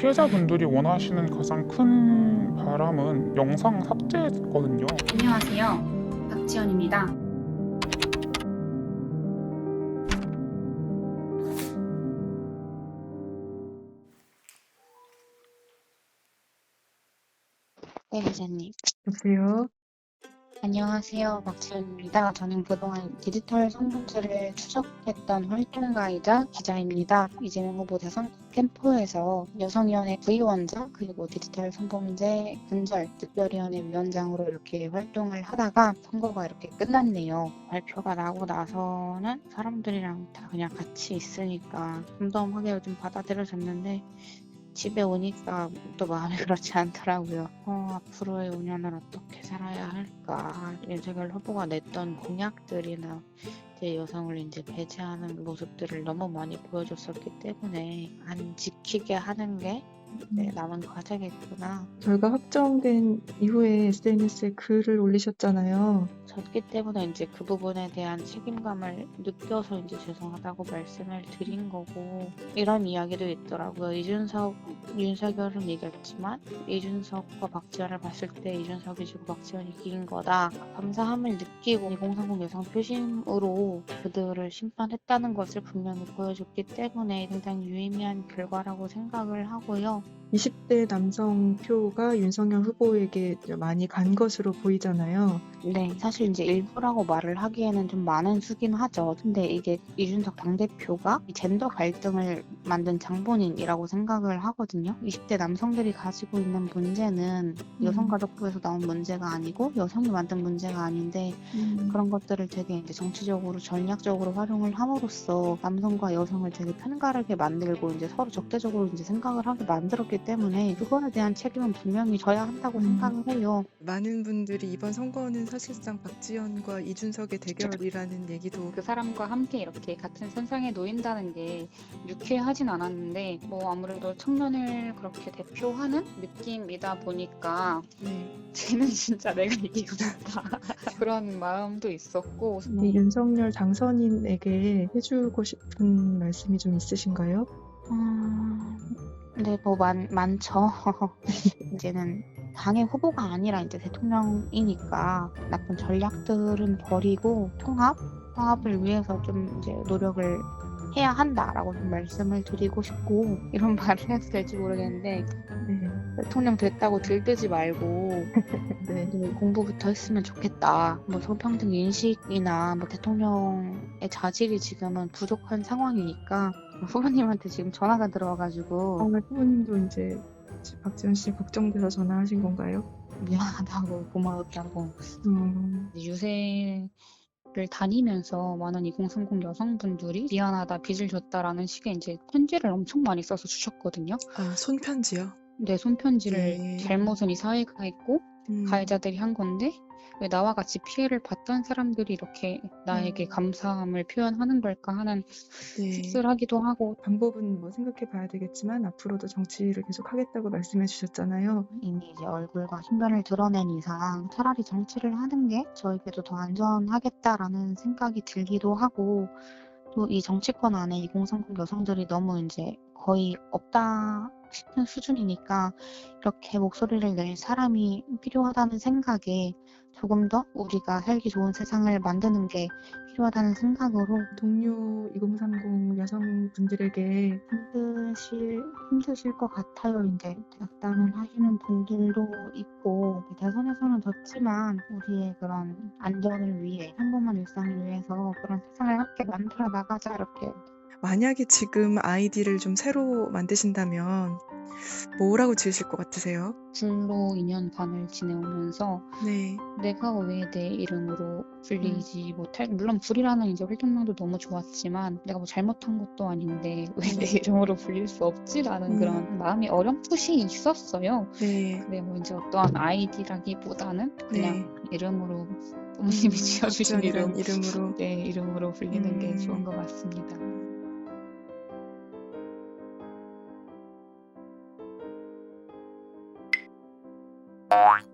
피해자분들이 원하시는 가장 큰 바람은 영상 삭제거든요. 안녕하세요. 박지연입니다. 네, 기자님. 여보세요? 안녕하세요. 박지연입니다. 저는 그동안 디지털 성분들을 추적했던 활동가이자 기자입니다. 이재명 후보 대선 캠프에서 여성위원회 부위원장 그리고 디지털 성범죄 근절 특별위원회 위원장으로 이렇게 활동을 하다가 선거가 이렇게 끝났네요. 발표가 나고 나서는 사람들이랑 다 그냥 같이 있으니까 덤덤하게 좀 받아들여졌는데 집에 오니까 또 마음이 그렇지 않더라고요. 어, 앞으로의 5년을 어떻게 살아야 할까. 윤석열 후보가 냈던 공약들이나 이제 여성을 이제 배제하는 모습들을 너무 많이 보여줬었기 때문에 안 지키게 하는 게 이제 남은 과제겠구나. 결과 확정된 이후에 SNS에 글을 올리셨잖아요. 졌기 때문에 이제 그 부분에 대한 책임감을 느껴서 이제 죄송하다고 말씀을 드린 거고 이런 이야기도 있더라고요. 이준석, 윤석열은 이겼지만 이준석과 박지원을 봤을 때 이준석이 지고 박지원이 이긴 거다. 감사함을 느끼고 2030 여성 표심으로 그들을 심판했다는 것을 분명히 보여줬기 때문에 굉장히 유의미한 결과라고 생각을 하고요. now. 20대 남성 표가 윤석열 후보에게 많이 간 것으로 보이잖아요. 네, 사실 이제 일부라고 말을 하기에는 좀 많은 수긴 하죠. 근데 이게 이준석 당대표가 이 젠더 갈등을 만든 장본인이라고 생각을 하거든요. 20대 남성들이 가지고 있는 문제는 여성가족부에서 나온 문제가 아니고 여성이 만든 문제가 아닌데 그런 것들을 되게 이제 정치적으로 전략적으로 활용을 함으로써 남성과 여성을 되게 편가르게 만들고 이제 서로 적대적으로 이제 생각을 하게 만들었기 때문에 그거에 대한 책임은 분명히 져야 한다고 음. 생각을 해요. 많은 분들이 이번 선거는 사실상 박지원과 이준석의 대결이라는 얘기도 그 사람과 함께 이렇게 같은 선상에 놓인다는 게 유쾌하진 않았는데 뭐 아무래도 청년을 그렇게 대표하는 느낌이다 보니까 네. 쟤는 진짜 내가 이기고 싶다 그런 마음도 있었고 이 윤석열 당선인에게 해주고 싶은 말씀이 좀 있으신가요? 음, 네, 뭐 많, 많죠. 이제는 당의 후보가 아니라 이제 대통령이니까 나쁜 전략들은 버리고 통합, 통합을 위해서 좀 이제 노력을 해야 한다라고 좀 말씀을 드리고 싶고 이런 말을 해도 될지 모르겠는데 네. 대통령 됐다고 들뜨지 말고 네. 네, 공부부터 했으면 좋겠다. 뭐 성평등 인식이나 뭐 대통령의 자질이 지금은 부족한 상황이니까 후보님한테 지금 전화가 들어와가지고 정말 후보님도 이제 박지원 씨 걱정돼서 전화하신 건가요? 미안하다고 고마웠다고 음, 유세를 다니면서 많은 2030 여성분들이 미안하다 빚을 졌다라는 식의 이제 편지를 엄청 많이 써서 주셨거든요. 아 손편지요. 내 손편지를 네. 잘못은 이 사회가 했고 음, 가해자들이 한 건데 왜 나와 같이 피해를 봤던 사람들이 이렇게 나에게 음. 감사함을 표현하는 걸까 하는 네. 씁쓸하기도 하고 방법은 뭐 생각해 봐야 되겠지만 앞으로도 정치를 계속 하겠다고 말씀해 주셨잖아요. 이미 이제 얼굴과 신변을 드러낸 이상 차라리 정치를 하는 게 저에게도 더 안전하겠다라는 생각이 들기도 하고 또 이 정치권 안에 2030 여성들이 너무 이제 거의 없다 싶은 수준이니까 이렇게 목소리를 낼 사람이 필요하다는 생각에 조금 더 우리가 살기 좋은 세상을 만드는 게 필요하다는 생각으로 동료 2030 여성분들에게 힘드실, 힘드실 것 같아요. 이제 약단을 하시는 분들도 있고 대선에서는 졌지만 우리의 그런 안전을 위해 평범한 일상을 위해서 그런 세상을 함께 만들어 나가자 이렇게 만약에 지금 아이디를 좀 새로 만드신다면 뭐라고 지으실 것 같으세요? 불로 2년 반을 지내오면서 네. 내가 왜 내 이름으로 음. 불리지 못할 물론 불이라는 이제 활동명도 너무 좋았지만 내가 뭐 잘못한 것도 아닌데 왜 내 이름으로 불릴 수 없지라는 음. 그런 마음이 어렴풋이 있었어요. 네. 근데 뭐 이제 어떠한 아이디라기보다는 그냥 이름으로 부모님이 음, 지어주신 이름 이름으로. 네 이름으로 불리는 게 음. 좋은 것 같습니다. Bye.